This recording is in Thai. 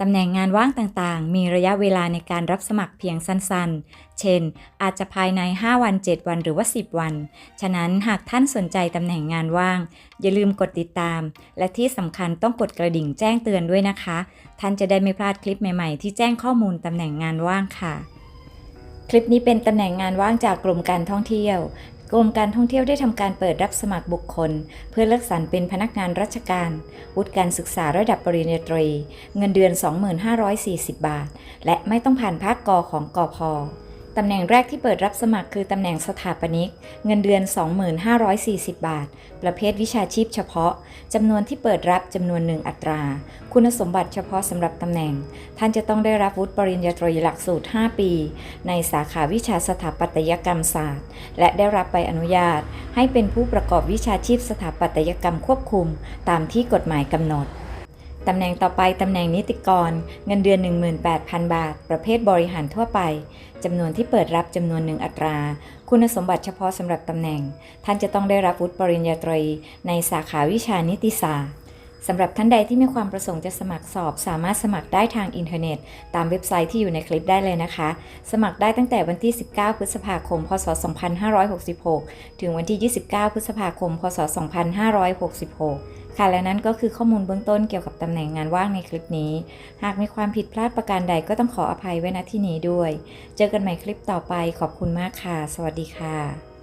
ตำแหน่งงานว่างต่างๆ มีระยะเวลาในการรับสมัครเพียงสั้นๆ เช่น อาจจะภายใน 5 วัน 7 วันหรือว่า 10 วัน ฉะนั้นหากท่านสนใจตำแหน่งงานว่าง อย่าลืมกดติดตาม และที่สำคัญต้องกดกระดิ่งแจ้งเตือนด้วยนะคะ ท่านจะได้ไม่พลาดคลิปใหม่ๆ ที่แจ้งข้อมูลตำแหน่งงานว่างค่ะ คลิปนี้เป็นตำแหน่งงานว่างจากกรมการท่องเที่ยว รมการท่องเที่ยวได้ทำการเปิดรับสมัครบุคคล เพื่อเลือกสรรเป็นพนักงานราชการ วุฒิการศึกษาระดับปริญญาตรี เงินเดือน 2540 บาท และไม่ต้องผ่านภาคกอของกอพ ตำแหน่งแรกที่เปิดรับสมัครคือตำแหน่งสถาปนิก เงินเดือน 2540 บาท ประเภทวิชาชีพเฉพาะ จำนวนที่เปิดรับจำนวนหนึ่งอัตรา คุณสมบัติเฉพาะสำหรับตำแหน่ง ท่านจะต้องได้รับวุฒิปริญญาตรีหลักสูตร 5 ปี ในสาขาวิชาสถาปัตยกรรมศาสตร์ และได้รับใบอนุญาต ให้เป็นผู้ประกอบวิชาชีพสถาปัตยกรรมควบคุม ตามที่กฎหมายกำหนด ตำแหน่งต่อไปตำแหน่งนิติกร เงินเดือน 18,000 บาท ประเภทบริหารทั่วไปจำนวนที่เปิดรับจำนวนหนึ่งอัตรา คุณสมบัติเฉพาะสำหรับตำแหน่ง ท่านจะต้องได้รับวุฒิปริญญาตรี ในสาขาวิชานิติศาสตร์ สำหรับท่านใดที่มีความประสงค์จะสมัครสอบ สามารถสมัครได้ทางอินเทอร์เน็ต ตามเว็บไซต์ที่อยู่ในคลิปได้เลยนะคะ สมัครได้ตั้งแต่วันที่ 19 พฤษภาคม พศ 2566 ถึงวันที่ 29 พฤษภาคม พศ 2566 ค่ะและนั่นก็คือข้อมูลเบื้องต้นเกี่ยวกับตำแหน่งงานว่างในคลิปนี้ หากมีความผิดพลาดประการใดก็ต้องขออภัยไว้ณที่นี้ด้วย เจอกันใหม่คลิปต่อไปขอบคุณมากค่ะ สวัสดีค่ะ